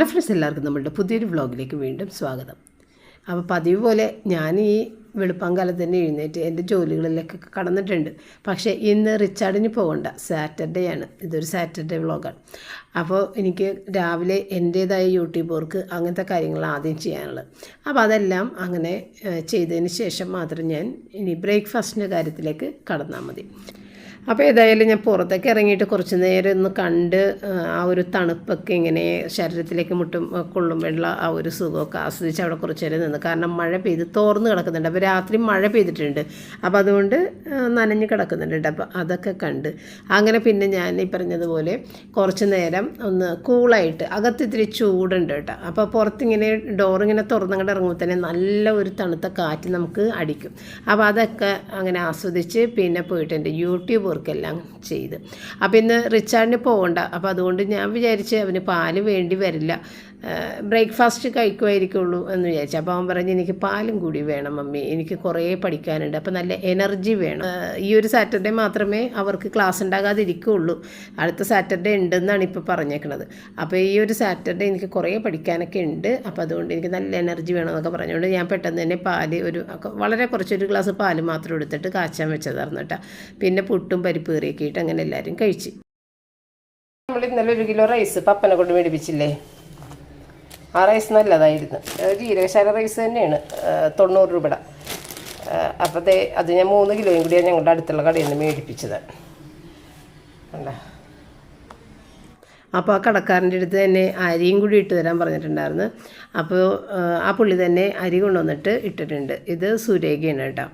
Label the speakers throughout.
Speaker 1: Hello friends എല്ലാവർക്കും നമ്മളുടെ പുതിയൊരു വ്ളോഗിലേക്ക് വീണ്ടും സ്വാഗതം. അപ്പോൾ പതിവ് പോലെ ഞാൻ ഈ വെളുപ്പാങ്കാലത്ത് തന്നെ എഴുന്നേറ്റ് എന്റെ ജോലികളിലേക്കൊക്കെ കടന്നിട്ടുണ്ട്. പക്ഷേ ഇന്ന് റിച്ചാർഡിന് പോകണ്ട. സാറ്റർഡേ ആണ്. ഇതൊരു സാറ്റർഡേ വ്ളോഗാണ്. അപ്പോൾ എനിക്ക് രാവിലെ എന്റേതായ യൂട്യൂബ് വർക്ക് അങ്ങനത്തെ കാര്യങ്ങൾ ആദ്യം ചെയ്യാനുള്ളത്. അപ്പോൾ അതെല്ലാം അങ്ങനെ ചെയ്തതിന് ശേഷം മാത്രം ഞാൻ ഇനി ബ്രേക്ക്ഫാസ്റ്റിന്റെ കാര്യത്തിലേക്ക് കടന്നാൽ മതി. അപ്പോൾ ഏതായാലും ഞാൻ പുറത്തേക്ക് ഇറങ്ങിയിട്ട് കുറച്ച് നേരം ഒന്ന് കണ്ട് ആ, ഒരു തണുപ്പൊക്കെ ഇങ്ങനെ ശരീരത്തിലേക്ക് മുട്ടും കൊള്ളുമ്പോഴുള്ള ആ ഒരു സുഖമൊക്കെ ആസ്വദിച്ച് അവിടെ കുറച്ച് നേരം നിന്ന്. കാരണം മഴ പെയ്ത് തോർന്ന് കിടക്കുന്നുണ്ട്. അപ്പോൾ രാത്രി മഴ പെയ്തിട്ടുണ്ട്. അപ്പോൾ അതുകൊണ്ട് നനഞ്ഞ് കിടക്കുന്നുണ്ട്. അപ്പോൾ അതൊക്കെ കണ്ട്. അങ്ങനെ പിന്നെ ഞാൻ ഈ പറഞ്ഞതുപോലെ കുറച്ച് നേരം ഒന്ന് കൂളായിട്ട് അകത്ത് ഇത്തിരി ചൂടുണ്ട് കേട്ടോ. അപ്പോൾ പുറത്തിങ്ങനെ ഡോറിങ്ങനെ തുറന്നങ്ങോട്ട് ഇറങ്ങുമ്പോൾ തന്നെ നല്ല ഒരു തണുത്ത കാറ്റ് നമുക്ക് അടിക്കും. അപ്പോൾ അതൊക്കെ അങ്ങനെ ആസ്വദിച്ച് പിന്നെ പോയിട്ടുണ്ട്. യൂട്യൂബ് വർക്കെല്ലാം ചെയ്ത്. അപ്പോൾ ഇന്ന് റിച്ചാർഡിന് പോകണ്ട അപ്പോൾ അതുകൊണ്ട് ഞാൻ വിചാരിച്ച് അവന് പാൽ വേണ്ടി വരില്ല. ബ്രേക്ക്ഫാസ്റ്റ് കഴിക്കുമായിരിക്കുള്ളൂ എന്ന് വിചാരിച്ചു. അപ്പോൾ അവൻ പറഞ്ഞ് എനിക്ക് പാലും കൂടി വേണം മമ്മി. എനിക്ക് കുറേ പഠിക്കാനുണ്ട്. അപ്പോൾ നല്ല എനർജി വേണം. ഈ ഒരു സാറ്റർഡേ മാത്രമേ അവർക്ക് ക്ലാസ് ഉണ്ടാകാതിരിക്കുള്ളൂ. അടുത്ത സാറ്റർഡേ ഉണ്ടെന്നാണ് ഇപ്പോൾ പറഞ്ഞേക്കണത്. അപ്പോൾ ഈ ഒരു സാറ്റർഡേ എനിക്ക് കുറേ പഠിക്കാനൊക്കെ ഉണ്ട്. അപ്പോൾ അതുകൊണ്ട് എനിക്ക് നല്ല എനർജി വേണം വേണമെന്നൊക്കെ പറഞ്ഞുകൊണ്ട് ഞാൻ പെട്ടെന്ന് തന്നെ പാൽ ഒരു വളരെ കുറച്ചൊരു ഗ്ലാസ് പാൽ മാത്രം എടുത്തിട്ട് കാച്ചാൻ വെച്ചതായിരുന്നു കേട്ടോ. പിന്നെ പുട്ടും പരിപ്പ് കറിയൊക്കെ ഇട്ട് അങ്ങനെ എല്ലാവരും കഴിച്ച്. നമ്മൾ ഇന്നലെ ഒരു കിലോ റൈസ് പപ്പനെ കൊണ്ട് മേടിപ്പിച്ചില്ലേ? ആ റൈസ് നല്ലതായിരുന്നു. ജീരകശാല റൈസ് തന്നെയാണ്. തൊണ്ണൂറ് രൂപയുടെ. അപ്പോഴത്തെ അത് ഞാൻ മൂന്ന് കിലോയും കൂടിയാണ് ഞങ്ങളുടെ അടുത്തുള്ള കടയിൽ നിന്ന് മേടിപ്പിച്ചത്. അല്ല അപ്പോൾ ആ കടക്കാരന്റെ അടുത്ത് തന്നെ അരിയും കൂടി ഇട്ട് തരാൻ പറഞ്ഞിട്ടുണ്ടായിരുന്നു. അപ്പോൾ ആ പുള്ളി തന്നെ അരി കൊണ്ടുവന്നിട്ട് ഇട്ടിട്ടുണ്ട്. ഇത് സുരേഖയാണ് കേട്ടോ.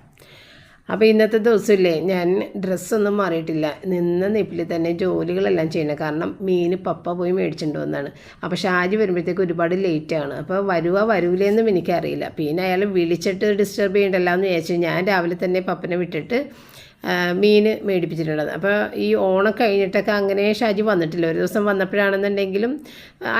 Speaker 1: അപ്പോൾ ഇന്നത്തെ ദിവസമില്ലേ? ഞാൻ ഡ്രസ്സൊന്നും മാറിയിട്ടില്ല. നിന്ന നിപ്പിൽ തന്നെ ജോലികളെല്ലാം ചെയ്യണം കാരണം മീൻ പപ്പ പോയി മേടിച്ചിട്ട് വന്നാണ്. അപ്പോൾ ഷാജി വരുമ്പോഴത്തേക്ക് ഒരുപാട് ലേറ്റാണ് അപ്പോൾ വരുവാ വരൂലേന്നും എനിക്കറിയില്ല പിന്നെ അയാൾ വിളിച്ചിട്ട് ഡിസ്റ്റർബ് ചെയ്യണ്ടല്ലോ എന്ന് വിചാരിച്ചു ഞാൻ രാവിലെ തന്നെ പപ്പനെ വിട്ടിട്ട് മീൻ മേടിപ്പിച്ചിട്ടുള്ളത്. അപ്പോൾ ഈ ഓണം കഴിഞ്ഞിട്ടൊക്കെ അങ്ങനെ ഷാജി വന്നിട്ടില്ല. ഒരു ദിവസം വന്നപ്പോഴാണെന്നുണ്ടെങ്കിലും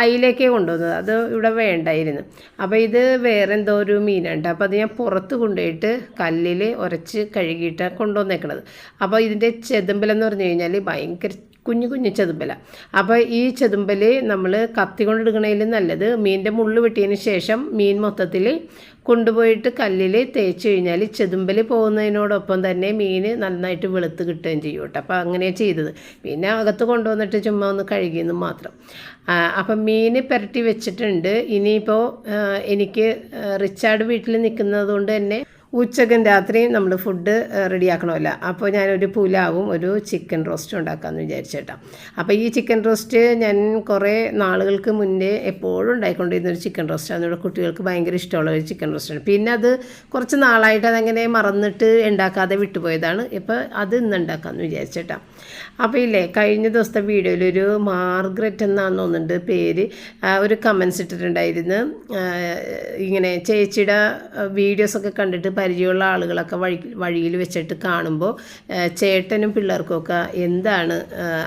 Speaker 1: അയിലേക്കേ കൊണ്ടുവന്നത്. അത് ഇവിടെ വേണ്ടായിരുന്നു. അപ്പോൾ ഇത് വേറെ എന്തോ ഒരു മീനുണ്ട് അപ്പോൾ അത് ഞാൻ പുറത്ത് കൊണ്ടുപോയിട്ട് കല്ലിൽ ഉരച്ച് കഴുകിയിട്ട് കൊണ്ടുവന്നേക്കണത്. അപ്പോൾ ഇതിന്റെ ചെതുമ്പലെന്ന് പറഞ്ഞു കഴിഞ്ഞാൽ ഭയങ്കര കുഞ്ഞു കുഞ്ഞു ചെതുമ്പല. അപ്പോൾ ഈ ചെതുമ്പൽ നമ്മൾ കത്തി കൊണ്ടെടുക്കണതിൽ നല്ലത് മീനിന്റെ മുള്ളു വെട്ടിയതിന് ശേഷം മീൻ മൊത്തത്തിൽ കൊണ്ടുപോയിട്ട് കല്ലിൽ തേച്ച് കഴിഞ്ഞാൽ ചെതുമ്പൽ പോകുന്നതിനോടൊപ്പം തന്നെ മീൻ നന്നായിട്ട് വെളുത്ത് കിട്ടുകയും ചെയ്യും കേട്ടോ. അപ്പോൾ അങ്ങനെ ചെയ്തത്. പിന്നെ അകത്ത് കൊണ്ടുവന്നിട്ട് ചുമ്മാ ഒന്ന് കഴുകിയെന്ന് മാത്രം. അപ്പം മീൻ പുരട്ടി വെച്ചിട്ടുണ്ട്. ഇനിയിപ്പോൾ എനിക്ക് റിച്ചാർഡ് വീട്ടിൽ നിൽക്കുന്നത് കൊണ്ട് തന്നെ ഉച്ചക്കും രാത്രിയും നമ്മൾ ഫുഡ് റെഡിയാക്കണമല്ല. അപ്പോൾ ഞാനൊരു പുലാവും ഒരു ചിക്കൻ റോസ്റ്റും ഉണ്ടാക്കാമെന്ന് വിചാരിച്ചേട്ടാ അപ്പോൾ ഈ ചിക്കൻ റോസ്റ്റ് ഞാൻ കുറേ നാളുകൾക്ക് മുന്നേ എപ്പോഴും ഉണ്ടായിക്കൊണ്ടിരുന്ന ഒരു ചിക്കൻ റോസ്റ്റാണ് നമ്മുടെ കുട്ടികൾക്ക് ഭയങ്കര ഇഷ്ടമുള്ള ഒരു ചിക്കൻ റോസ്റ്റാണ് പിന്നെ അത് കുറച്ച് നാളായിട്ട് അതങ്ങനെ മറന്നിട്ട് ഉണ്ടാക്കാതെ വിട്ടുപോയതാണ്. ഇപ്പോൾ അത് ഇന്ന് ഉണ്ടാക്കാമെന്ന് വിചാരിച്ചേട്ടാ അപ്പോൾ ഇല്ലേ കഴിഞ്ഞ ദിവസത്തെ വീഡിയോയിൽ ഒരു മാർഗ്രറ്റ് എന്നാന്ന് തോന്നുന്നുണ്ട് പേര്. ഒരു കമൻസ് ഇട്ടിട്ടുണ്ടായിരുന്നു. ഇങ്ങനെ ചേച്ചിയുടെ വീഡിയോസൊക്കെ കണ്ടിട്ട് പരിചയമുള്ള ആളുകളൊക്കെ വഴി വഴിയിൽ വെച്ചിട്ട് കാണുമ്പോൾ ചേട്ടനും പിള്ളേർക്കൊക്കെ എന്താണ്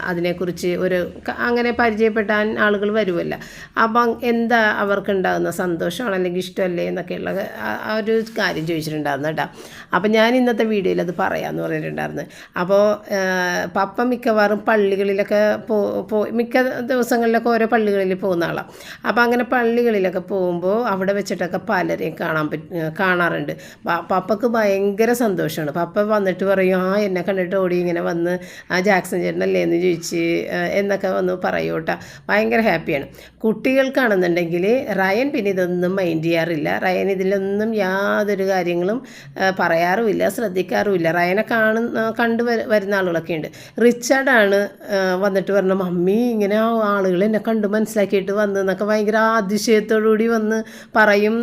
Speaker 1: അതിനെക്കുറിച്ച് ഒരു അങ്ങനെ പരിചയപ്പെട്ടാൻ ആളുകൾ വരുമല്ലോ. അപ്പം എന്താ അവർക്കുണ്ടാകുന്ന സന്തോഷമാണ് അല്ലെങ്കിൽ ഇഷ്ടമല്ലേ എന്നൊക്കെയുള്ള ആ ഒരു കാര്യം ചോദിച്ചിട്ടുണ്ടായിരുന്നു കേട്ടോ. അപ്പം ഞാൻ ഇന്നത്തെ വീഡിയോയിൽ അത് പറയാമെന്ന് പറഞ്ഞിട്ടുണ്ടായിരുന്നു. അപ്പോൾ പപ്പ മിക്കവാറും പള്ളികളിലൊക്കെ പോ മിക്ക ദിവസങ്ങളിലൊക്കെ ഓരോ പള്ളികളിൽ പോകുന്ന ആളാണ് അപ്പോൾ അങ്ങനെ പള്ളികളിലൊക്കെ പോകുമ്പോൾ അവിടെ വെച്ചിട്ടൊക്കെ പലരെയും കാണാൻ പറ്റ കാണാറുണ്ട്. പപ്പക്ക് ഭയങ്കര സന്തോഷമാണ്. പപ്പ വന്നിട്ട് പറയും ആ എന്നെ കണ്ടിട്ട് ഓടി ഇങ്ങനെ വന്ന് ആ ജാക്സൺ ചേട്ടനല്ലേ എന്ന് ചോദിച്ച് എന്നൊക്കെ വന്ന് പറയൂ കേട്ടോ. ഭയങ്കര ഹാപ്പിയാണ്. കുട്ടികൾക്കാണെന്നുണ്ടെങ്കിൽ റയൻ പിന്നെ ഇതൊന്നും മൈൻഡ് ചെയ്യാറില്ല. റയൻ ഇതിലൊന്നും യാതൊരു കാര്യങ്ങളും പറയാറുമില്ല ശ്രദ്ധിക്കാറുമില്ല. റയനെ കാണുന്ന കണ്ടു വരുന്ന ആളുകളൊക്കെ ഉണ്ട്. റിച്ചാർഡാണ് വന്നിട്ട് പറഞ്ഞ മമ്മി ഇങ്ങനെ ആളുകൾ എന്നെ കണ്ട് മനസ്സിലാക്കിയിട്ട് വന്ന് എന്നൊക്കെ ഭയങ്കര അതിശയത്തോടുകൂടി വന്ന് പറയും.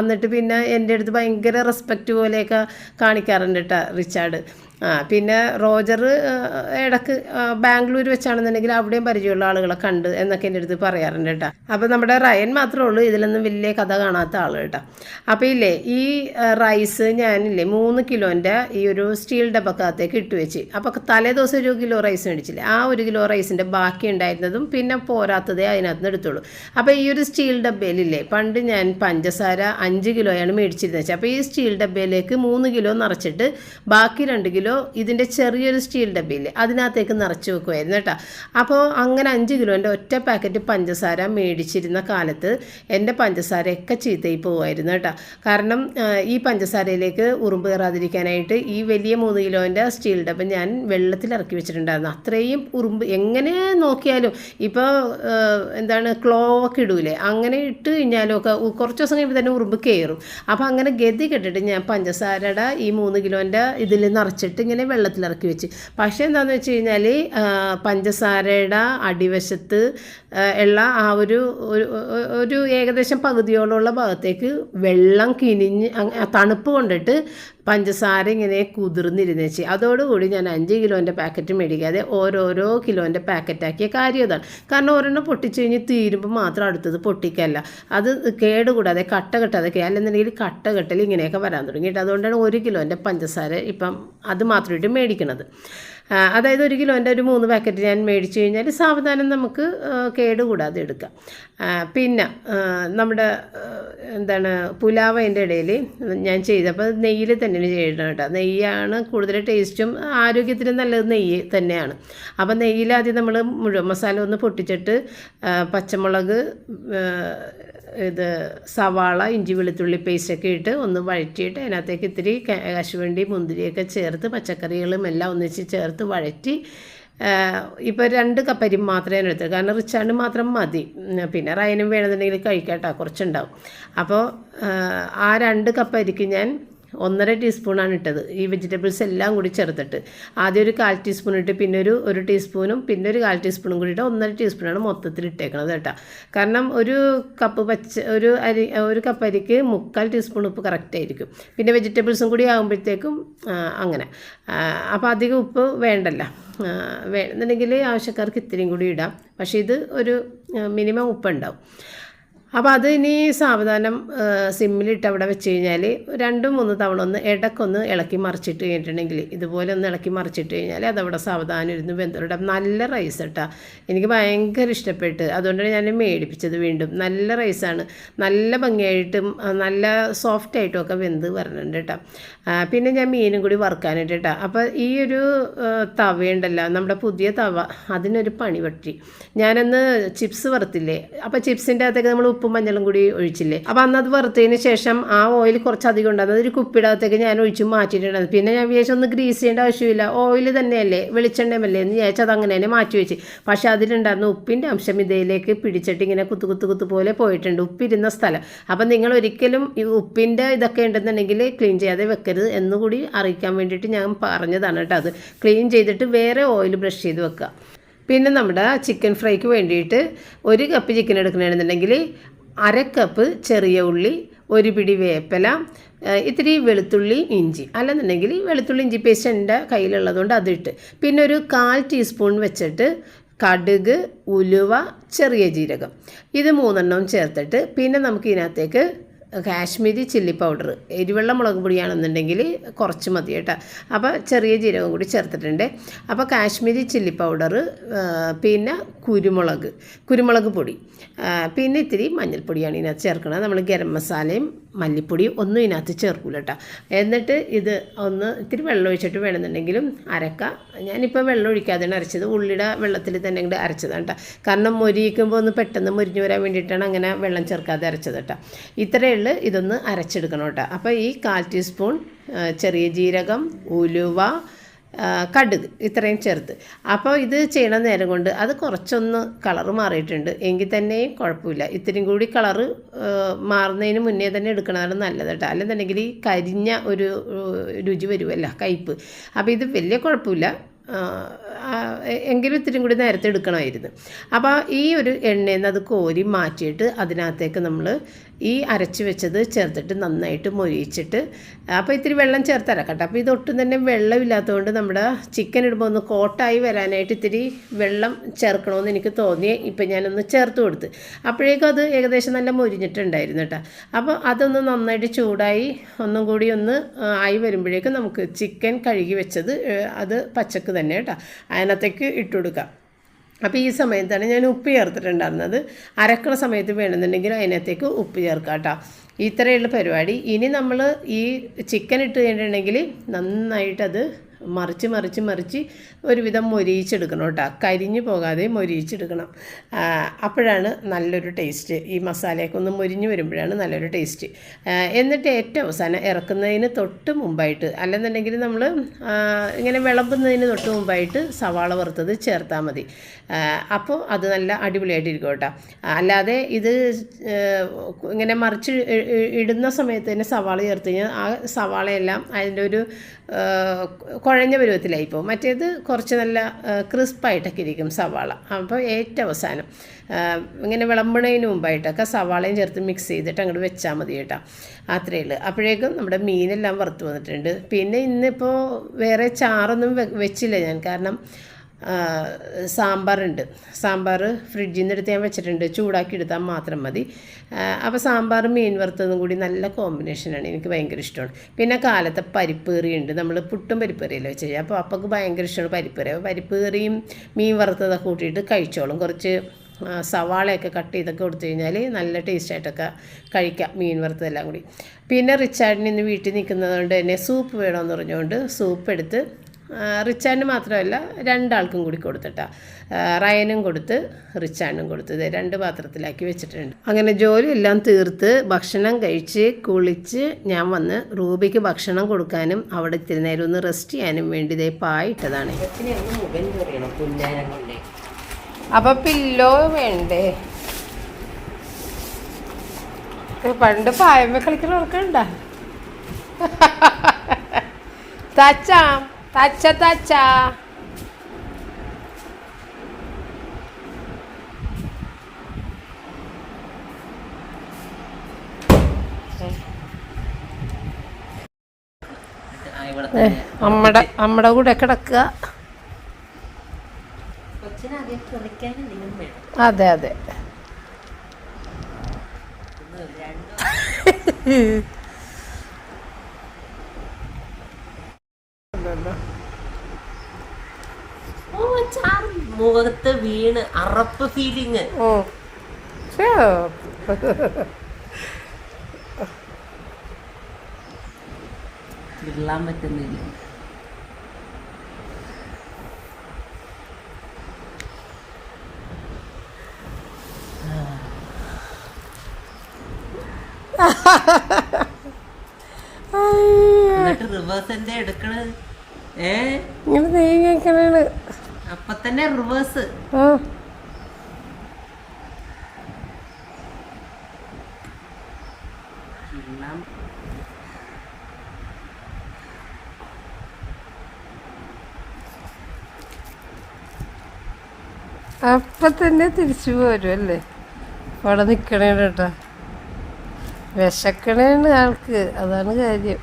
Speaker 1: എന്നിട്ട് പിന്നെ എന്റെ അടുത്ത് ഭയങ്കര റെസ്പെക്റ്റ് പോലെയൊക്കെ കാണിക്കാറുണ്ട് കേട്ടോ റിച്ചാർഡ്. ആ പിന്നെ റോജർ ഇടയ്ക്ക് ബാംഗ്ലൂർ വെച്ചാണെന്നുണ്ടെങ്കിൽ അവിടെയും പരിചയമുള്ള ആളുകളെ കണ്ട് എന്നൊക്കെ എന്റെ അടുത്ത് പറയാറുണ്ട് കേട്ടോ. അപ്പോൾ നമ്മുടെ റയൻ മാത്രമേ ഉള്ളൂ ഇതിലൊന്നും വലിയ കഥ കാണാത്ത ആൾ കേട്ടോ. അപ്പോൾ ഇല്ലേ ഈ റൈസ് ഞാനില്ലേ മൂന്ന് കിലോന്റെ ഈ ഒരു സ്റ്റീൽ ഡബക്കകത്തേക്ക് ഇട്ട് വെച്ച്. അപ്പോൾ തലേ ദിവസം ഒരു കിലോ റൈസ് മേടിച്ചില്ലേ ആ ഒരു കിലോ റൈസിന്റെ ബാക്കി ഉണ്ടായിരുന്നതും പിന്നെ പോരാത്തതേ അതിനകത്ത് നിന്ന് എടുത്തുള്ളൂ. അപ്പോൾ ഈ ഒരു സ്റ്റീൽ ഡബ്ബയിലില്ലേ പണ്ട് ഞാൻ പഞ്ചസാര അഞ്ച് കിലോയാണ് മേടിച്ചിരുന്നത് അപ്പോൾ ഈ സ്റ്റീൽ ഡബ്ബയിലേക്ക് മൂന്ന് കിലോ നിറച്ചിട്ട് ബാക്കി രണ്ട് കിലോ കിലോ ഇതിന്റെ ചെറിയൊരു സ്റ്റീൽ ഡബ്ബയില്ലേ അതിനകത്തേക്ക് നിറച്ച് വെക്കുമായിരുന്നു കേട്ടോ. അപ്പോൾ അങ്ങനെ അഞ്ച് കിലോന്റെ ഒറ്റ പാക്കറ്റ് പഞ്ചസാര മേടിച്ചിരുന്ന കാലത്ത് എന്റെ പഞ്ചസാരയൊക്കെ ചീത്തയിൽ പോകുമായിരുന്നു കേട്ടോ. കാരണം ഈ പഞ്ചസാരയിലേക്ക് ഉറുമ്പ് കയറാതിരിക്കാനായിട്ട് ഈ വലിയ മൂന്ന് കിലോന്റെ സ്റ്റീൽ ഡബ്ബ ഞാൻ വെള്ളത്തിൽ ഇറക്കി വെച്ചിട്ടുണ്ടായിരുന്നു. അത്രയും ഉറുമ്പ് എങ്ങനെ നോക്കിയാലും ഇപ്പോൾ എന്താണ് ക്ലോ ഒക്കെ ഇടൂലേ അങ്ങനെ ഇട്ട് കഴിഞ്ഞാലും ഒക്കെ കുറച്ച് ദിവസം കഴിയുമ്പോൾ തന്നെ ഉറുമ്പ് കയറും. അപ്പോൾ അങ്ങനെ ഗതി കെട്ടിട്ട് ഞാൻ പഞ്ചസാരയുടെ ഈ മൂന്ന് കിലോന്റെ ഇതിൽ നിറച്ചിട്ട് ഇങ്ങനെ വെള്ളത്തിൽ ഇറക്കി വെച്ച്. പക്ഷേ എന്താണെന്ന് വെച്ച് കഴിഞ്ഞാൽ പഞ്ചസാരയുടെ അടിവശത്ത് ഉള്ള ആ ഒരു ഒരു ഏകദേശം പകുതിയോളമുള്ള ഭാഗത്തേക്ക് വെള്ളം കിനിഞ്ഞ് തണുപ്പ് കൊണ്ടിട്ട് പഞ്ചസാര ഇങ്ങനെ കുതിർന്നിരുന്നേച്ച് അതോടുകൂടി ഞാൻ അഞ്ച് കിലോന്റെ പാക്കറ്റ് മേടിക്കാതെ ഓരോരോ കിലോന്റെ പാക്കറ്റാക്കിയ കാര്യം അതാണ് കാരണം ഒരെണ്ണം പൊട്ടിച്ചു കഴിഞ്ഞ് തീരുമ്പോൾ മാത്രം അടുത്തത് പൊട്ടിക്കല്ല. അത് കേടുകൂടാതെ കട്ട കെട്ടാതെ അല്ലെന്നുണ്ടെങ്കിൽ കട്ട കെട്ടൽ ഇങ്ങനെയൊക്കെ വരാൻ തുടങ്ങിയിട്ട് അതുകൊണ്ടാണ് ഒരു കിലോന്റെ പഞ്ചസാര ഇപ്പം അത് മാത്രമായിട്ട് മേടിക്കണത്. അതായത് ഒരു കിലോന്റെ ഒരു മൂന്ന് പാക്കറ്റ് ഞാൻ മേടിച്ചു കഴിഞ്ഞാൽ സാവധാനം നമുക്ക് കേട് കേടുകൂടാതെ എടുക്കാം. പിന്നെ നമ്മുടെ എന്താണ് പുലാവ് അതിന്റെ ഇടയിൽ ഞാൻ ചെയ്തപ്പോൾ നെയ്യിൽ തന്നെയാണ് ചെയ്യണം കേട്ടോ. നെയ്യാണ് കൂടുതൽ ടേസ്റ്റും ആരോഗ്യത്തിന് നല്ലത് നെയ്യ് തന്നെയാണ്. അപ്പോൾ നെയ്യിൽ ആദ്യം നമ്മൾ മുഴുവൻ മസാല ഒന്ന് പൊട്ടിച്ചിട്ട് പച്ചമുളക് ഇത് സവാള ഇഞ്ചി വെളുത്തുള്ളി പേസ്റ്റൊക്കെ ഇട്ട് ഒന്ന് വഴറ്റിയിട്ട് അതിനകത്തേക്ക് ഇത്തിരി കശുവണ്ടി മുന്തിരിയൊക്കെ ചേർത്ത് പച്ചക്കറികളും എല്ലാം ഒന്നിച്ച് ചേർത്ത് വഴറ്റി ഇപ്പോൾ രണ്ട് കപ്പരി മാത്രമേ ഞാൻ എടുത്തത് കാരണം റിച്ചാണ്ട് മാത്രം മതി. പിന്നെ റയനും വേണമെന്നുണ്ടെങ്കിൽ കഴിക്കാട്ടോ കുറച്ചുണ്ടാവും. അപ്പോൾ ആ രണ്ട് കപ്പരിക്ക് ഞാൻ ഒന്നര ടീസ്പൂണാണ് ഇട്ടത്. ഈ വെജിറ്റബിൾസ് എല്ലാം കൂടി ചേർത്തിട്ട്. ആദ്യം ഒരു കാൽ ടീസ്പൂൺ ഇട്ട് പിന്നെ ഒരു ഒരു ടീസ്പൂണും പിന്നെ ഒരു കാൽ ടീസ്പൂണും കൂടി ഇട്ട് ഒന്നര ടീസ്പൂണാണ് മൊത്തത്തിൽ ഇട്ടേക്കണത് കേട്ടോ. കാരണം ഒരു കപ്പ് പച്ച ഒരു അരി ഒരു കപ്പ് അരിക്ക് മുക്കാൽ ടീസ്പൂൺ ഉപ്പ് കറക്റ്റ് ആയിരിക്കും. പിന്നെ വെജിറ്റബിൾസും കൂടി ആകുമ്പോഴത്തേക്കും അങ്ങനെ. അപ്പോൾ അധികം ഉപ്പ് വേണ്ടല്ല. വേണമെന്നുണ്ടെങ്കിൽ ആവശ്യക്കാർക്ക് ഇത്തിരിയും കൂടി ഇടാം. പക്ഷേ ഇത് ഒരു മിനിമം ഉപ്പുണ്ടാവും. അപ്പോൾ അത് ഇനി സാവധാനം സിമ്മിലിട്ട് അവിടെ വെച്ച് കഴിഞ്ഞാൽ രണ്ടും മൂന്ന് തവണ ഒന്ന് ഇടക്കൊന്ന് ഇളക്കി മറിച്ചിട്ട് കഴിഞ്ഞിട്ടുണ്ടെങ്കിൽ ഇതുപോലെ ഒന്ന് ഇളക്കി മറിച്ചിട്ട് കഴിഞ്ഞാൽ അതവിടെ സാവധാനം ഇരുന്ന് വെന്തോടെ നല്ല റൈസ് കേട്ടോ എനിക്ക് ഭയങ്കര ഇഷ്ടപ്പെട്ട്. അതുകൊണ്ടാണ് ഞാൻ മേടിപ്പിച്ചത് വീണ്ടും. നല്ല റൈസാണ് നല്ല ഭംഗിയായിട്ടും നല്ല സോഫ്റ്റ് ആയിട്ടും ഒക്കെ വെന്ത് വരണുണ്ട് കേട്ടോ പിന്നെ ഞാൻ മീനും കൂടി വറുക്കാനായിട്ട് കേട്ടോ അപ്പോൾ ഈ ഒരു തവയുണ്ടല്ലോ നമ്മുടെ പുതിയ തവ അതിനൊരു പണി പറ്റി ഞാനന്ന് ചിപ്സ് വറുത്തില്ലേ? അപ്പോൾ ചിപ്സിന്റെ അകത്തേക്ക് നമ്മൾ ഉപ്പും മഞ്ഞളും കൂടി ഒഴിച്ചില്ലേ. അപ്പോൾ അന്ന് അത് വറുത്തതിന് ശേഷം ആ ഓയിൽ കുറച്ചധികം ഉണ്ടായിരുന്നു അതൊരു കുപ്പിടകത്തേക്ക് ഞാൻ ഒഴിച്ച് മാറ്റിയിട്ടുണ്ടായിരുന്നു പിന്നെ ഞാൻ വിചാരിച്ചു ഒന്ന് ഗ്രീസ് ചെയ്യേണ്ട ആവശ്യമില്ല. ഓയിൽ തന്നെയല്ലേ വെളിച്ചെണ്ണയല്ലേ എന്ന് വിചാരിച്ചു അത് അങ്ങനെ തന്നെ മാറ്റി വെച്ച്. പക്ഷെ അതിലുണ്ടായിരുന്ന ഉപ്പിന്റെ അംശം ഇതിലേക്ക് പിടിച്ചിട്ട് ഇങ്ങനെ കുത്തു കുത്തു കുത്തു പോലെ പോയിട്ടുണ്ട്. ഉപ്പിരുന്ന സ്ഥലം. അപ്പം നിങ്ങൾ ഒരിക്കലും ഈ ഉപ്പിന്റെ ഇതൊക്കെ ഉണ്ടെന്നുണ്ടെങ്കിൽ ക്ലീൻ ചെയ്യാതെ വെക്കരുത് എന്നുകൂടി അറിയിക്കാൻ വേണ്ടിയിട്ട് ഞാൻ പറഞ്ഞതാണ് കേട്ടോ അത്. ക്ലീൻ ചെയ്തിട്ട് വേറെ ഓയിൽ ബ്രഷ് ചെയ്ത് വെക്കുക. പിന്നെ നമ്മുടെ ചിക്കൻ ഫ്രൈക്ക് വേണ്ടിയിട്ട് ഒരു കപ്പ് ചിക്കൻ എടുക്കണമെന്നുണ്ടെങ്കിൽ അര കപ്പ് ചെറിയ ഉള്ളി ഒരു പിടി വേപ്പില ഇത്തിരി വെളുത്തുള്ളി ഇഞ്ചി. അല്ലെന്നുണ്ടെങ്കിൽ വെളുത്തുള്ളി ഇഞ്ചി പേസ്റ്റ് എന്റെ കയ്യിലുള്ളതുകൊണ്ട് അതിട്ട്. പിന്നെ ഒരു കാൽ ടീസ്പൂൺ വെച്ചിട്ട് കടുക് ഉലുവ ചെറിയ ജീരകം. ഇത് മൂന്നെണ്ണവും ചേർത്തിട്ട് പിന്നെ നമുക്ക് ഇതിനകത്തേക്ക് കാശ്മീരി ചില്ലി പൗഡർ എരിവെള്ള മുളക് പൊടിയാണെന്നുണ്ടെങ്കിൽ കുറച്ച് മതി കേട്ടോ. അപ്പോൾ ചെറിയ ജീരകം കൂടി ചേർത്തിട്ടുണ്ട്. അപ്പോൾ കാശ്മീരി ചില്ലി പൗഡർ പിന്നെ കുരുമുളക് കുരുമുളക് പൊടി പിന്നെ ഇത്തിരി മഞ്ഞൾപ്പൊടിയാണ് ഇതിനകത്ത് ചേർക്കുന്നത്. നമ്മൾ ഗരം മസാലയും മല്ലിപ്പൊടിയും ഒന്നും ഇതിനകത്ത് ചേർക്കൂല കേട്ടോ എന്നിട്ട് ഇത് ഒന്ന് ഇത്തിരി വെള്ളം ഒഴിച്ചിട്ട് വേണമെന്നുണ്ടെങ്കിലും അരക്ക. ഞാനിപ്പോൾ വെള്ളം ഒഴിക്കാതെയാണ് അരച്ചത്. ഉള്ളിയുടെ വെള്ളത്തിൽ തന്നെ ഇങ്ങോട്ട് അരച്ചതാണ് കേട്ടോ കാരണം മൊരിയിക്കുമ്പോൾ ഒന്ന് പെട്ടെന്ന് മുരിഞ്ഞു വരാൻ വേണ്ടിയിട്ടാണ് അങ്ങനെ വെള്ളം ചേർക്കാതെ അരച്ചത് കേട്ടോ ഇത്രയേ ഉള്ളൂ. ഇതൊന്ന് അരച്ചെടുക്കണം കേട്ടോ അപ്പോൾ ഈ കാൽ ടീസ്പൂൺ ചെറിയ ജീരകം ഉലുവ കടുക് ഇത്രയും ചേർത്ത്. അപ്പോൾ ഇത് ചെയ്യണ നേരം കൊണ്ട് അത് കുറച്ചൊന്ന് കളർ മാറിയിട്ടുണ്ട്. എങ്കിൽ തന്നെയും കുഴപ്പമില്ല. ഇത്രയും കൂടി കളറ് മാറുന്നതിന് മുന്നേ തന്നെ എടുക്കണതാണ് നല്ലത് കേട്ടോ. അല്ലെന്നുണ്ടെങ്കിൽ കരിഞ്ഞ ഒരു രുചി വരുമല്ല കയ്പ്പ്. അപ്പോൾ ഇത് വലിയ കുഴപ്പമില്ല. എങ്കിലും ഇത്തിരി കൂടി നേരത്തെ എടുക്കണമായിരുന്നു. അപ്പോൾ ഈ ഒരു എണ്ണയിൽ നിന്ന് അത് കോരി മാറ്റിയിട്ട് അതിനകത്തേക്ക് നമ്മൾ ഈ അരച്ച് വെച്ചത് ചേർത്തിട്ട് നന്നായിട്ട് മൊരിയിച്ചിട്ട് അപ്പോൾ ഇത്തിരി വെള്ളം ചേർത്തിറക്കട്ടെ അപ്പോൾ ഇതൊട്ടും തന്നെ വെള്ളമില്ലാത്തതുകൊണ്ട് നമ്മുടെ ചിക്കൻ ഇടുമ്പോൾ ഒന്ന് കോട്ടായി വരാനായിട്ട് ഇത്തിരി വെള്ളം ചേർക്കണമെന്ന് എനിക്ക് തോന്നി ഇപ്പം ഞാനൊന്ന് ചേർത്ത് കൊടുത്ത്. അപ്പോഴേക്കും അത് ഏകദേശം നല്ല മൊരിഞ്ഞിട്ടുണ്ടായിരുന്നു കേട്ടോ. അപ്പോൾ അതൊന്ന് നന്നായിട്ട് ചൂടായി ഒന്നും കൂടി ഒന്ന് ആയി വരുമ്പോഴേക്കും നമുക്ക് ചിക്കൻ കഴുകി വെച്ചത് അത് പച്ചക്ക് തന്നെ കേട്ടോ. അതിനകത്തേക്ക് ഇട്ട് കൊടുക്കാം. അപ്പോൾ ഈ സമയത്താണ് ഞാൻ ഉപ്പ് ചേർത്തിട്ടുണ്ടായിരുന്നത്. അരക്കണ സമയത്ത് വേണമെന്നുണ്ടെങ്കിൽ അതിനകത്തേക്ക് ഉപ്പ് ചേർക്കാം കേട്ടോ. ഇത്രയുള്ള പരിപാടി. ഇനി നമ്മൾ ഈ ചിക്കൻ ഇട്ട് കഴിഞ്ഞിട്ടുണ്ടെങ്കിൽ നന്നായിട്ടത് മറിച്ച് മറിച്ച് മറിച്ച് ഒരുവിധം മൊരിയിച്ചെടുക്കണം കേട്ടോ. കരിഞ്ഞു പോകാതെ മൊരിയിച്ചെടുക്കണം. അപ്പോഴാണ് നല്ലൊരു ടേസ്റ്റ്. ഈ മസാലയൊക്കെ ഒന്ന് മൊരിഞ്ഞ് വരുമ്പോഴാണ് നല്ലൊരു ടേസ്റ്റ്. എന്നിട്ട് ഏറ്റവും അവസാനം ഇറക്കുന്നതിന് തൊട്ട് മുമ്പായിട്ട് അല്ലെന്നുണ്ടെങ്കിൽ നമ്മൾ ഇങ്ങനെ വിളമ്പുന്നതിന് തൊട്ട് മുമ്പായിട്ട് സവാള വറുത്തത് ചേർത്താൽ മതി. അപ്പോൾ അത് നല്ല അടിപൊളിയായിട്ടിരിക്കും കേട്ടോ. അല്ലാതെ ഇത് ഇങ്ങനെ മറിച്ച് ഇടുന്ന സമയത്ത് തന്നെ സവാള ചേർത്ത് കഴിഞ്ഞാൽ ആ സവാളയെല്ലാം അതിന്റെ ഒരു കുഴഞ്ഞ പരുവത്തിലായി പോകും. മറ്റേത് കുറച്ച് നല്ല ക്രിസ്പായിട്ടൊക്കെ ഇരിക്കും സവാള. അപ്പോൾ ഏറ്റവും അവസാനം ഇങ്ങനെ വിളമ്പണതിന് മുമ്പായിട്ടൊക്കെ സവാളയും ചേർത്ത് മിക്സ് ചെയ്തിട്ട് അങ്ങോട്ട് വെച്ചാൽ മതി കേട്ടോ. അത്രയേ ഉള്ളൂ. അപ്പോഴേക്കും നമ്മുടെ മീനെല്ലാം വറുത്ത് വന്നിട്ടുണ്ട്. പിന്നെ ഇന്നിപ്പോൾ വേറെ ചാറൊന്നും വെച്ചില്ല ഞാൻ. കാരണം സാമ്പാറുണ്ട്. സാമ്പാർ ഫ്രിഡ്ജിൽ നിന്ന് എടുത്ത് ഞാൻ വെച്ചിട്ടുണ്ട്. ചൂടാക്കി എടുത്താൽ മാത്രം മതി. അപ്പോൾ സാമ്പാർ മീൻ വറുത്തതും കൂടി നല്ല കോമ്പിനേഷനാണ്. എനിക്ക് ഭയങ്കര ഇഷ്ടമാണ്. പിന്നെ കാലത്തെ പരിപ്പ് ഉണ്ട് നമ്മൾ പുട്ടും പരിപ്പേറിയല്ലോ വെച്ച് കഴിഞ്ഞാൽ അപ്പോൾ അപ്പക്ക് ഭയങ്കര ഇഷ്ടമാണ് പരിപ്പേറി അപ്പോൾ പരിപ്പേറിയും മീൻ വറുത്തതൊക്കെ കൂട്ടിയിട്ട് കഴിച്ചോളും. കുറച്ച് സവാളയൊക്കെ കട്ട് ചെയ്തൊക്കെ കൊടുത്തു കഴിഞ്ഞാൽ നല്ല ടേസ്റ്റായിട്ടൊക്കെ കഴിക്കാം മീൻ വറുത്തതെല്ലാം കൂടി. പിന്നെ റിച്ചാർഡിന് ഇന്ന് വീട്ടിൽ നിൽക്കുന്നത് കൊണ്ട് തന്നെ സൂപ്പ് വേണമെന്ന് പറഞ്ഞുകൊണ്ട് സൂപ്പ് എടുത്ത് റിച്ചാനും മാത്രമല്ല രണ്ടാൾക്കും കൂടി കൊടുത്തിട്ടാ. റയനും കൊടുത്ത് റിച്ചാൻഡും കൊടുത്തത് രണ്ട് പാത്രത്തിലാക്കി വെച്ചിട്ടുണ്ട്. അങ്ങനെ ജോലിയെല്ലാം തീർത്ത് ഭക്ഷണം കഴിച്ച് കുളിച്ച് ഞാൻ വന്ന് റൂബിക്ക് ഭക്ഷണം കൊടുക്കാനും അവിടെ ഇത്തിരി നേരം ഒന്ന് റെസ്റ്റ് ചെയ്യാനും വേണ്ടി ദേ പായിട്ടതാണ്. അപ്പൊ പില്ലോ വേണ്ടേ? പണ്ട് പായമ്മ കളിക്കുന്ന ഓർക്കണ്ട തച്ച. തച്ച തച്ച. അമ്മടെ അമ്മടെ കൂടെ കിടക്കുക. അതെ അതെ
Speaker 2: ഒന്ന് രണ്ട് ഓ ചാറ് മുഖത്ത് വീണ് അറപ്പ് ഫീലിങ്
Speaker 1: ഓ. ശ്ശോ.
Speaker 2: പറ്റുന്നില്ല. എന്നിട്ട് റിവേഴ്സ് എന്താ എടുക്കണത്? ഏ?
Speaker 1: ഇങ്ങനെ നീങ്ങിക്കണേണ്
Speaker 2: അപ്പൊ തന്നെ റിവേഴ്സ്
Speaker 1: അപ്പൊ തന്നെ തിരിച്ചു പോരും അല്ലേ? അവിടെ നിക്കണേട്ടാ വിശക്കണേണ് ആൾക്ക്. അതാണ് കാര്യം.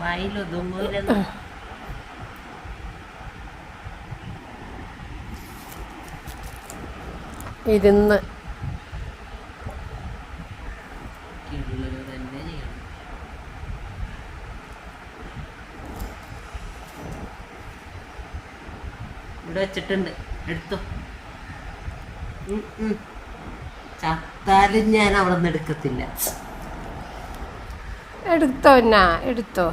Speaker 2: വായിലൊതുങ്ങൂലെന്ന്
Speaker 1: ഇരുന്ന്
Speaker 2: ഇവിടെ വെച്ചിട്ടുണ്ട് എടുത്തു. ചത്താലും ഞാൻ അവിടെ നിന്ന് എടുക്കത്തില്ല.
Speaker 1: എടുത്തോ എന്നാ? എടുത്തോ.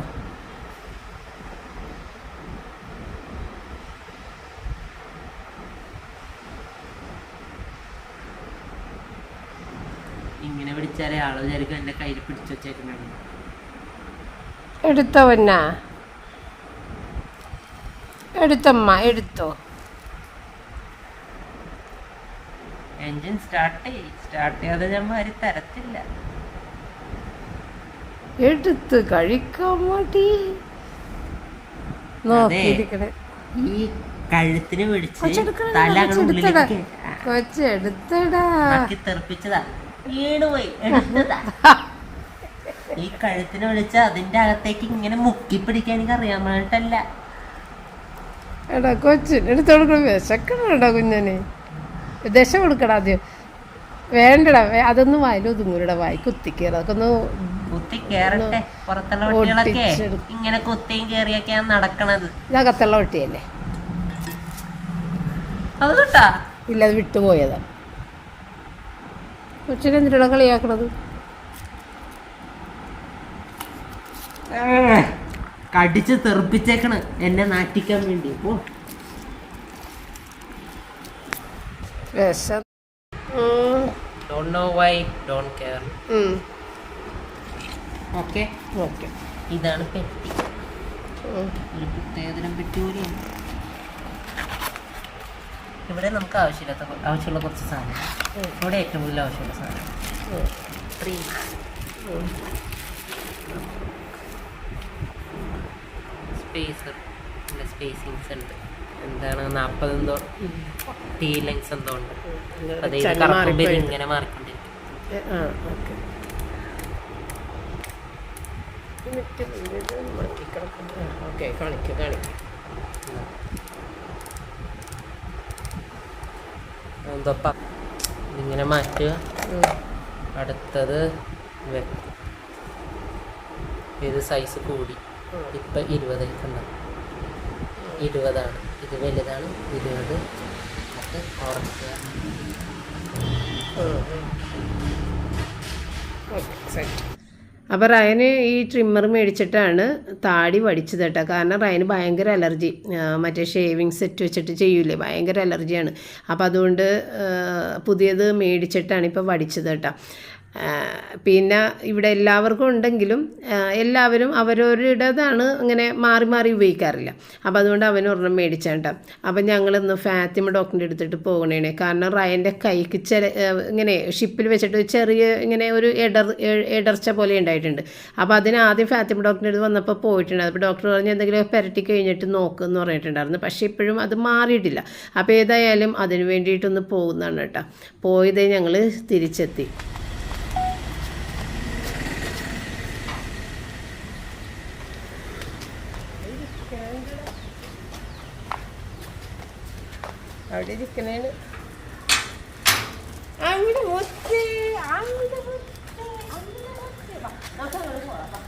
Speaker 2: ഇങ്ങനെ പിടിച്ചാലേ ആൾ വിചാരിക്കും എന്റെ കയ്യിൽ പിടിച്ചു വെച്ചേക്കുന്നുണ്ട്
Speaker 1: എടുത്തോ എന്നാ? എടുത്തമ്മ എടുത്തോ.
Speaker 2: എൻജിൻ സ്റ്റാർട്ട് ചെയ് സ്റ്റാർട്ട് ചെയ്യാതെ ഞാൻ മാറി തരത്തില്ല.
Speaker 1: എടുത്ത് കഴിക്കാൻ മതി. നോക്കിയിരിക്കണേ
Speaker 2: ഈ കഴുത്തിന് പിടിച്ച് തല
Speaker 1: കൊച്ചെടുത്തടാ
Speaker 2: തെറിപ്പിച്ചതാ. വീണുപോയി എടുത്തതാ. ഈ കഴുത്തിന് വിളിച്ച് അതിന്റെ അകത്തേക്ക് ഇങ്ങനെ മുക്കി പിടിക്കാൻ എനിക്ക് അറിയാൻ വേണ്ടിട്ടല്ല
Speaker 1: എടാ കൊച്ചിന് എടുത്ത് കൊടുക്കണം വിശക്കണടാ കുഞ്ഞനെ? ദശ കൊടുക്കടാ ആദ്യം. വേണ്ടടാ അതൊന്നും വായിൽ ഒതുങ്ങൂലടാ വായി കുത്തിക്കയറ അതൊക്കെ ഒന്ന്
Speaker 2: കുത്തി പുറത്തുള്ള കുട്ടികളൊക്കെ ഇങ്ങനെ കുത്തിയും കേറിയൊക്കെയാണ് നടക്കണത്.
Speaker 1: ഇതകത്തുള്ള ഒട്ടിയല്ലേ
Speaker 2: അത് കേട്ടാ
Speaker 1: ഇല്ല അത് വിട്ടുപോയതാ കൊച്ചിനെ എന്തിനാണ് കളിയാക്കണത്?
Speaker 2: കടിച്ച് തെറിപ്പിച്ചേക്കണ്. എന്നെ നാട്ടിക്കാൻ വേണ്ടി. ഓ
Speaker 1: വിഷം
Speaker 2: don't know why don't care okay
Speaker 1: okay
Speaker 2: ഇതാണ് പെട്ടി. ഒരു പ്രത്യേകതരം പെട്ടി കൂടിയാണ്. ഇവിടെ നമുക്ക് ആവശ്യമില്ലാത്ത ആവശ്യമുള്ള കുറച്ച് സാധനം ഇവിടെ ഏറ്റവും കൂടുതൽ ആവശ്യമുള്ള സാധനം സ്പേസർ സ്പേസിങ്സ് ഉണ്ട്. എന്താണ് നാൽപ്പത് എന്തോ ടീ ലെങ്സ് എന്തോ ഉണ്ട്. ഇങ്ങനെ മാറിക്കൊണ്ടിരിക്കും.
Speaker 1: കാണിക്കും കാണിക്കും.
Speaker 2: എന്തോ ഇങ്ങനെ മാറ്റുക. അടുത്തത് ഇത് സൈസ് കൂടി. ഇപ്പം ഇരുപതായി കണ്ട ഇരുപതാണ്. ഇത് വലുതാണ് ഇരുപത്. അത് ഓർക്കുക
Speaker 1: അപ്പോൾ റയന് ഈ ട്രിമ്മർ മേടിച്ചിട്ടാണ് താടി വടിച്ചത് കേട്ടോ. കാരണം റയന് ഭയങ്കര അലർജി. മറ്റേ ഷേവിങ് സെറ്റ് വെച്ചിട്ട് ചെയ്യൂലേ? ഭയങ്കര അലർജിയാണ്. അപ്പോൾ അതുകൊണ്ട് പുതിയത് മേടിച്ചിട്ടാണ് ഇപ്പോൾ വടിച്ചത് കേട്ടോ. പിന്നെ ഇവിടെ എല്ലാവർക്കും ഉണ്ടെങ്കിലും എല്ലാവരും അവരവരുടേതാണ് അങ്ങനെ മാറി മാറി ഉപയോഗിക്കാറില്ല. അപ്പോൾ അതുകൊണ്ട് അവൻ ഒരെണ്ണം മേടിച്ചാട്ടോ അപ്പം ഞങ്ങളിന്ന് ഫാത്തിമ ഡോക്ടറിന്റെ എടുത്തിട്ട് പോകണേനെ കാരണം റയന്റെ കൈക്ക് ചില ഇങ്ങനെ ഷിപ്പിൽ വെച്ചിട്ട് ചെറിയ ഇങ്ങനെ ഒരു എടർ എടർച്ച പോലെ ഉണ്ടായിട്ടുണ്ട്. അപ്പോൾ അതിന് ആദ്യം ഫാത്തിമ ഡോക്ടറിന്റെ അടുത്ത് വന്നപ്പോൾ പോയിട്ടുണ്ട്. അപ്പോൾ ഡോക്ടർ പറഞ്ഞ് എന്തെങ്കിലും പെരട്ടി കഴിഞ്ഞിട്ട് നോക്കുമെന്ന് പറഞ്ഞിട്ടുണ്ടായിരുന്നു. പക്ഷേ ഇപ്പോഴും അത് മാറിയിട്ടില്ല. അപ്പോൾ ഏതായാലും അതിന് വേണ്ടിയിട്ടൊന്ന് പോകുന്നതാണ് കേട്ടോ. പോയത് ഞങ്ങൾ തിരിച്ചെത്തി. അവിടെ ഇരിക്കണേന് അവിടെ മുത്ത് അവിടെ മുത്ത് അവിടെ മുത്ത് വാ, നമുക്ക് അങ്ങോട്ട് പോവാം, വാ.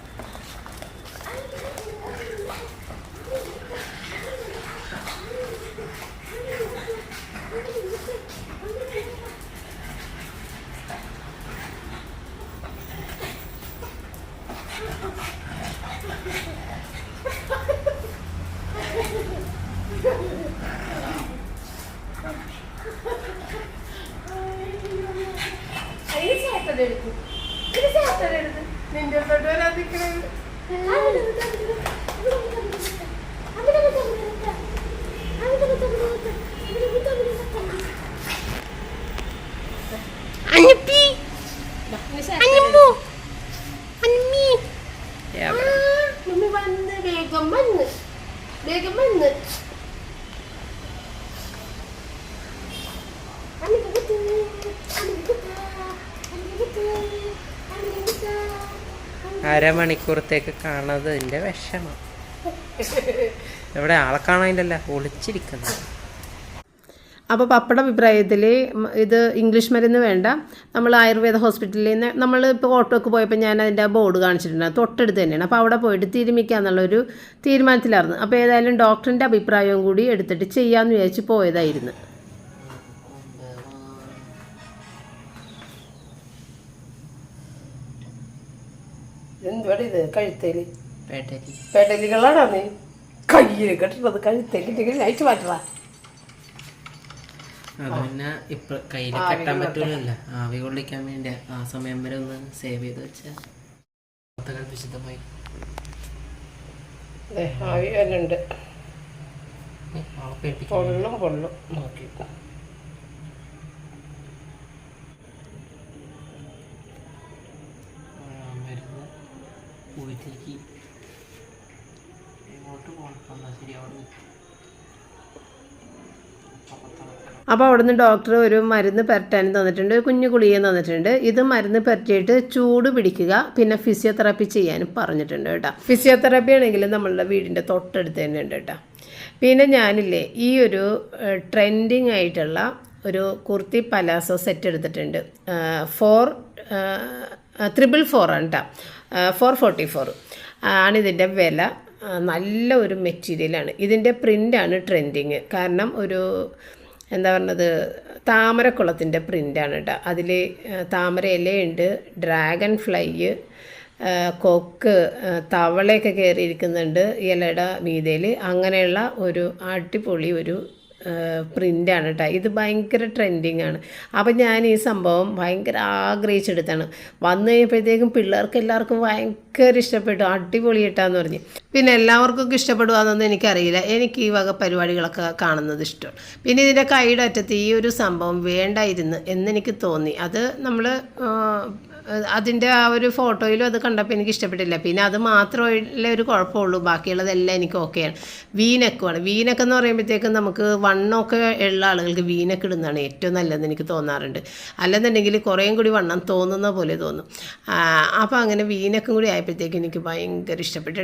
Speaker 1: ഈ ചേട്ടൻ എടുക്കും
Speaker 3: അനിമ്മി.
Speaker 1: മമ്മി വന്ന്. വേഗം വന്ന് വേഗം വന്ന്
Speaker 2: അരമണിക്കൂറത്തേക്ക് കാണാതെ എന്റെ വിഷമം. ഇവിടെ ആളെ കാണാനില്ലല്ലോ ഒളിച്ചിരിക്കുന്നത്.
Speaker 1: അപ്പോൾ പപ്പട അഭിപ്രായത്തിൽ ഇത് ഇംഗ്ലീഷ് മരുന്ന് വേണ്ട. നമ്മൾ ആയുർവേദ ഹോസ്പിറ്റലിൽ നിന്ന് നമ്മൾ ഇപ്പോൾ ഓട്ടോക്ക് പോയപ്പോൾ ഞാൻ അതിന്റെ ബോർഡ് കാണിച്ചിട്ടുണ്ട്. തൊട്ടടുത്ത് തന്നെയാണ്. അപ്പോൾ അവിടെ പോയിട്ട് തിരുമിക്കാന്നുള്ളൊരു തീരുമാനത്തിലായിരുന്നു. അപ്പോൾ ഏതായാലും ഡോക്ടറിന്റെ അഭിപ്രായവും കൂടി എടുത്തിട്ട് ചെയ്യാമെന്ന് വിചാരിച്ച് പോയതായിരുന്നു. എന്തുവാണ് ഇത്?
Speaker 2: കഴുത്തേൽ?
Speaker 1: പെടലുകളാണോ നീ? കയ്യിൽ കെട്ടുന്നത് കഴുത്തേക്കിട്ടെങ്കിൽ അയച്ചു മാറ്റണ?
Speaker 2: അത് പിന്നെ ഇപ്പൊ കയ്യിൽ കെട്ടാൻ പറ്റൂലല്ലോ. ആവി കൊള്ളിക്കാൻ വേണ്ടി ആ സമയം വരെ ഒന്ന് സേവ് ചെയ്ത് വെച്ചാൽ വിശുദ്ധമായി
Speaker 1: ആവി വരുന്നുണ്ട് പൊള്ളും നോക്കി
Speaker 2: ഊറ്റിക്ക് എങ്ങോട്ട് പോകണം ശരി അവിടെ.
Speaker 1: അപ്പോൾ അവിടുന്ന് ഡോക്ടർ ഒരു മരുന്ന് പുരട്ടാനും തന്നിട്ടുണ്ട് ഒരു കുഞ്ഞു ഗുളികയും തന്നിട്ടുണ്ട്. ഇത് മരുന്ന് പുരട്ടിയിട്ട് ചൂട് പിടിക്കുക പിന്നെ ഫിസിയോതെറാപ്പി ചെയ്യാനും പറഞ്ഞിട്ടുണ്ട് കേട്ടോ. ഫിസിയോതെറാപ്പി ആണെങ്കിൽ നമ്മളുടെ വീടിന്റെ തൊട്ടടുത്ത് തന്നെ ഉണ്ട് കേട്ടോ. പിന്നെ ഞാനില്ലേ ഈ ഒരു ട്രെൻഡിങ് ആയിട്ടുള്ള ഒരു കുർത്തി പലാസോ സെറ്റ് എടുത്തിട്ടുണ്ട്. ഫോർ ത്രിബിൾ ഫോർ ആണ് കേട്ടോ ഫോർ ഫോർട്ടി ഫോർ ആണിതിന്റെ വില. നല്ല ഒരു മെറ്റീരിയലാണ് ഇതിന്റെ പ്രിന്റാണ് ട്രെൻഡിങ് കാരണം ഒരു എന്താ പറഞ്ഞത് താമരക്കുളത്തിന്റെ പ്രിന്റാണ് കേട്ടോ അതിൽ താമര ഇലയുണ്ട് ഡ്രാഗൺ ഫ്ലൈ കൊക്ക് തവളയൊക്കെ കയറിയിരിക്കുന്നുണ്ട് ഇലയുടെ മീതയിൽ അങ്ങനെയുള്ള ഒരു അടിപൊളി ഒരു പ്രിന്റാണ് കേട്ടോ ഇത് ഭയങ്കര ട്രെൻഡിങ് ആണ്. അപ്പം ഞാൻ ഈ സംഭവം ഭയങ്കര ആഗ്രഹിച്ചെടുത്താണ്. വന്നു കഴിഞ്ഞപ്പോഴത്തേക്കും പിള്ളേർക്ക് എല്ലാവർക്കും ഭയങ്കര ഇഷ്ടപ്പെട്ടു. അടിപൊളി ഇട്ടാന്ന് പറഞ്ഞ്. പിന്നെ എല്ലാവർക്കും ഇഷ്ടപ്പെടുവാന്നൊന്നും എനിക്കറിയില്ല. എനിക്ക് ഈ വക പരിപാടികളൊക്കെ കാണുന്നത് ഇഷ്ടമാണ് പിന്നെ ഇതിന്റെ കൈയുടെ അറ്റത്ത് ഈ ഒരു സംഭവം വേണ്ടായിരുന്നു എന്നെനിക്ക് തോന്നി. അത് നമ്മൾ അതിന്റെ ആ ഒരു ഫോട്ടോയിലും അത് കണ്ടപ്പോൾ എനിക്ക് ഇഷ്ടപ്പെട്ടില്ല. പിന്നെ അത് മാത്രമല്ല ഒരു കുഴപ്പമുള്ളൂ. ബാക്കിയുള്ളതെല്ലാം എനിക്ക് ഓക്കെയാണ് വീനക്കുമാണ് വീനക്ക് എന്ന് പറയുമ്പോഴത്തേക്കും നമുക്ക് വണ്ണമൊക്കെ ഉള്ള ആളുകൾക്ക് വീനക്ക് ഇടുന്നതാണ് ഏറ്റവും നല്ലതെന്ന് എനിക്ക് തോന്നാറുണ്ട്. അല്ലെന്നുണ്ടെങ്കിൽ കുറേയും കൂടി വണ്ണം തോന്നുന്ന പോലെ തോന്നും. അപ്പോൾ അങ്ങനെ വീനക്കും കൂടി ആയപ്പോഴത്തേക്കും എനിക്ക് ഭയങ്കര ഇഷ്ടപ്പെട്ടു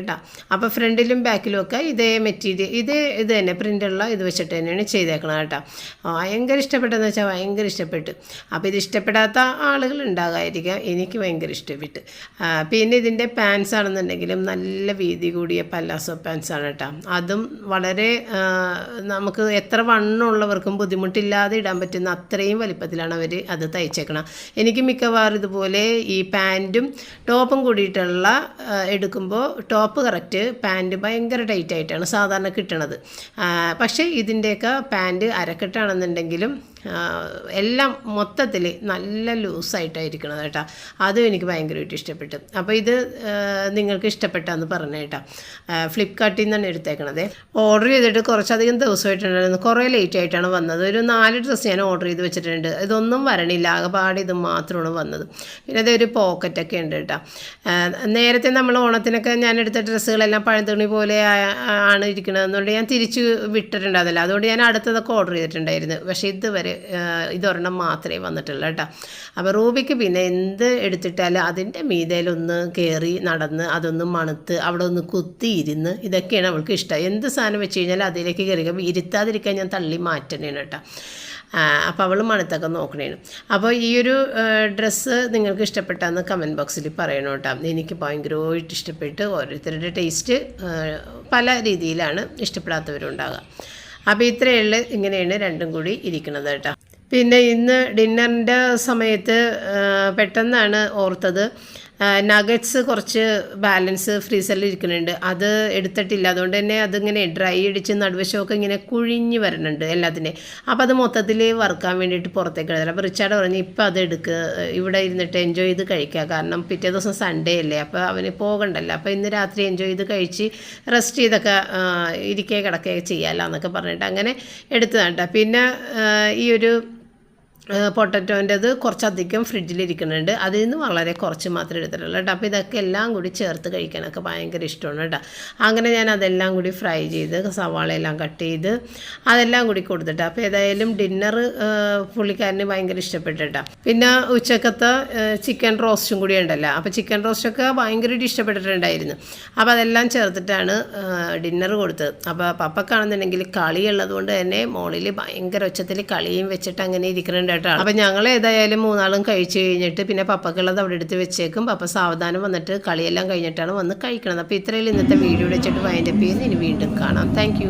Speaker 1: അപ്പോൾ ഫ്രണ്ടിലും ബാക്കിലും ഒക്കെ ഇതേ മെറ്റീരിയൽ ഇതേ ഇത് തന്നെ പ്രിന്റുള്ള ഇത് വെച്ചിട്ട് തന്നെയാണ് ചെയ്തേക്കണം കേട്ടോ ഭയങ്കര ഇഷ്ടപ്പെട്ടെന്ന് വെച്ചാൽ ഭയങ്കര ഇഷ്ടപ്പെട്ടു. അപ്പോൾ ഇത് ഇഷ്ടപ്പെടാത്ത ആളുകൾ ഉണ്ടാകാതിരിക്കാം എനിക്ക് ഭയങ്കര ഇഷ്ടപ്പെട്ട് പിന്നെ ഇതിന്റെ പാൻസ് ആണെന്നുണ്ടെങ്കിലും നല്ല വീതി കൂടിയ പല്ലാസോ പാൻസ് ആണ് കേട്ടോ അതും വളരെ നമുക്ക് എത്ര വണ്ണമുള്ളവർക്കും ബുദ്ധിമുട്ടില്ലാതെ ഇടാൻ പറ്റുന്ന അത്രയും വലിപ്പത്തിലാണ് അവർ അത് തയ്ച്ചേക്കണം. എനിക്ക് മിക്കവാറും ഇതുപോലെ ഈ പാന്റും ടോപ്പും കൂടിയിട്ടുള്ള എടുക്കുമ്പോൾ ടോപ്പ് കറക്റ്റ് പാന്റ് ഭയങ്കര ടൈറ്റായിട്ടാണ് സാധാരണ കിട്ടണത്. പക്ഷേ ഇതിന്റെയൊക്കെ പാന്റ് അരക്കെട്ടാണെന്നുണ്ടെങ്കിലും എല്ലാം മൊത്തത്തിൽ നല്ല ലൂസായിട്ടായിരിക്കണം കേട്ടോ. അതും എനിക്ക് ഭയങ്കരമായിട്ട് ഇഷ്ടപ്പെട്ടു. അപ്പോൾ ഇത് നിങ്ങൾക്ക് ഇഷ്ടപ്പെട്ടാന്ന് പറഞ്ഞു കേട്ടോ. ഫ്ലിപ്കാർട്ടിൽ നിന്നാണ് എടുത്തേക്കണത്. ഓർഡർ ചെയ്തിട്ട് കുറച്ചധികം ദിവസമായിട്ടുണ്ടായിരുന്നു. കുറേ ലേറ്റ് ആയിട്ടാണ് വന്നത്. ഒരു നാല് ഡ്രസ്സ് ഞാൻ ഓർഡർ ചെയ്ത് വെച്ചിട്ടുണ്ട്. ഇതൊന്നും വരണില്ല. ആകെപാട് ഇത് മാത്രമാണ് വന്നത്. പിന്നെ അതൊരു പോക്കറ്റൊക്കെ ഉണ്ട് കേട്ടോ. നേരത്തെ നമ്മൾ ഓണത്തിനൊക്കെ ഞാൻ എടുത്ത ഡ്രസ്സുകളെല്ലാം പഴന്തുണി പോലെ ആണ് ഇരിക്കുന്നത് എന്നുകൊണ്ട് ഞാൻ തിരിച്ച് വിട്ടിട്ടുണ്ടായിരുന്നില്ല. അതുകൊണ്ട് ഞാൻ അടുത്തതൊക്കെ ഓർഡർ ചെയ്തിട്ടുണ്ടായിരുന്നു. പക്ഷേ ഇതുവരെ ഇതൊരെണ്ണം മാത്രമേ വന്നിട്ടുള്ളൂ കേട്ടോ. അപ്പോൾ റൂബിക്ക് പിന്നെ എന്ത് എടുത്തിട്ടാലും അതിന്റെ മീതയിലൊന്ന് കയറി നടന്ന് അതൊന്ന് മണുത്ത് അവിടെ ഒന്ന് കുത്തി ഇരുന്ന് ഇതൊക്കെയാണ് അവൾക്ക് ഇഷ്ടം. എന്ത് സാധനം വെച്ച് കഴിഞ്ഞാൽ അതിലേക്ക് കയറി ഇരുത്താതിരിക്കാൻ ഞാൻ തള്ളി മാറ്റണേണ് കേട്ടോ. അപ്പോൾ അവൾ മണത്തൊക്കെ നോക്കണേനു അപ്പോൾ ഈ ഒരു ഡ്രസ്സ് നിങ്ങൾക്ക് ഇഷ്ടപ്പെട്ടാന്ന് കമന്റ് ബോക്സിൽ പറയണം കേട്ടോ. എനിക്ക് ഭയങ്കരമായിട്ട് ഇഷ്ടപ്പെട്ട് ഓരോരുത്തരുടെ ടേസ്റ്റ് പല രീതിയിലാണ് ഇഷ്ടപ്പെടാത്തവരുണ്ടാകുക അപ്പോൾ ഇത്രയുള്ള ഇങ്ങനെയാണ് രണ്ടും കൂടി ഇരിക്കുന്നത് കേട്ടോ. പിന്നെ ഇന്ന് ഡിന്നറിന്റെ സമയത്ത് പെട്ടെന്നാണ് ഓർത്തത്. നഗറ്റ്സ് കുറച്ച് ബാലൻസ് ഫ്രീസറിൽ ഇരിക്കുന്നുണ്ട്. അത് എടുത്തിട്ടില്ല. അതുകൊണ്ട് തന്നെ അതിങ്ങനെ ഡ്രൈ അടിച്ച് നടുവശമൊക്കെ ഇങ്ങനെ കുഴിഞ്ഞ് വരുന്നുണ്ട് എല്ലാത്തിനെ. അപ്പോൾ അത് മൊത്തത്തിൽ വറുക്കാൻ വേണ്ടിയിട്ട് പുറത്തേക്ക് എടുത്തില്ല അപ്പോൾ റിച്ചാർഡ് പറഞ്ഞു ഇപ്പോൾ അത് എടുക്കുക ഇവിടെ ഇരുന്നിട്ട് എൻജോയ് ചെയ്ത് കഴിക്കുക കാരണം പിറ്റേ ദിവസം സൺഡേ അല്ലേ? അപ്പോൾ അവന് പോകണ്ടല്ലോ. അപ്പോൾ ഇന്ന് രാത്രി എൻജോയ് ചെയ്ത് കഴിച്ച് റെസ്റ്റ് ചെയ്തൊക്കെ ആ, കിടക്കുകയൊക്കെ ചെയ്യാമല്ലോ എന്നൊക്കെ പറഞ്ഞിട്ട് അങ്ങനെ എടുത്തതാണ്. പിന്നെ ഈ ഒരു പൊട്ടറ്റോന്റെത് കുറച്ചധികം ഫ്രിഡ്ജിലിരിക്കുന്നുണ്ട്. അതിൽ നിന്ന് വളരെ കുറച്ച് മാത്രമേ എടുത്തിട്ടുള്ളൂ കേട്ടോ. അപ്പോൾ ഇതൊക്കെ എല്ലാം കൂടി ചേർത്ത് കഴിക്കാനൊക്കെ ഭയങ്കര ഇഷ്ടമാണ് കേട്ടോ. അങ്ങനെ ഞാൻ അതെല്ലാം കൂടി ഫ്രൈ ചെയ്ത് സവാളയെല്ലാം കട്ട് ചെയ്ത് അതെല്ലാം കൂടി കൊടുത്തിട്ട് അപ്പോൾ ഏതായാലും ഡിന്നർ പുള്ളിക്കാരന് ഭയങ്കര ഇഷ്ടപ്പെട്ടു കേട്ടോ. പിന്നെ ഉച്ചക്കത്തെ ചിക്കൻ റോസ്റ്റും കൂടി ഉണ്ടല്ലോ. അപ്പോൾ ചിക്കൻ റോസ്റ്റൊക്കെ ഭയങ്കരമായിട്ട് ഇഷ്ടപ്പെട്ടിട്ടുണ്ടായിരുന്നു. അപ്പോൾ അതെല്ലാം ചേർത്തിട്ടാണ് ഡിന്നർ കൊടുത്തത്. അപ്പോൾ പപ്പക്കാണെന്നുണ്ടെങ്കിൽ കളിയുള്ളത് കൊണ്ട് തന്നെ മോളിൽ ഭയങ്കര ഉച്ചത്തിൽ കളിയും വെച്ചിട്ട് അങ്ങനെ ഇരിക്കുന്നുണ്ട് കേട്ടോ അപ്പോൾ ഞങ്ങൾ ഏതായാലും മൂന്നാളും കഴിച്ചു കഴിഞ്ഞിട്ട് പിന്നെ പപ്പക്കുള്ളത് അവിടെ എടുത്ത് വെച്ചേക്കും. പപ്പ സാവധാനം വന്നിട്ട് കളിയെല്ലാം കഴിഞ്ഞിട്ടാണ് വന്ന് കഴിക്കണത്. അപ്പോൾ ഇത്രയും ഇന്നത്തെ വീഡിയോ വെച്ചിട്ട് വൈൻഡപ്പ് ചെയ്യുന്നു. ഇനി വീണ്ടും കാണാം. താങ്ക്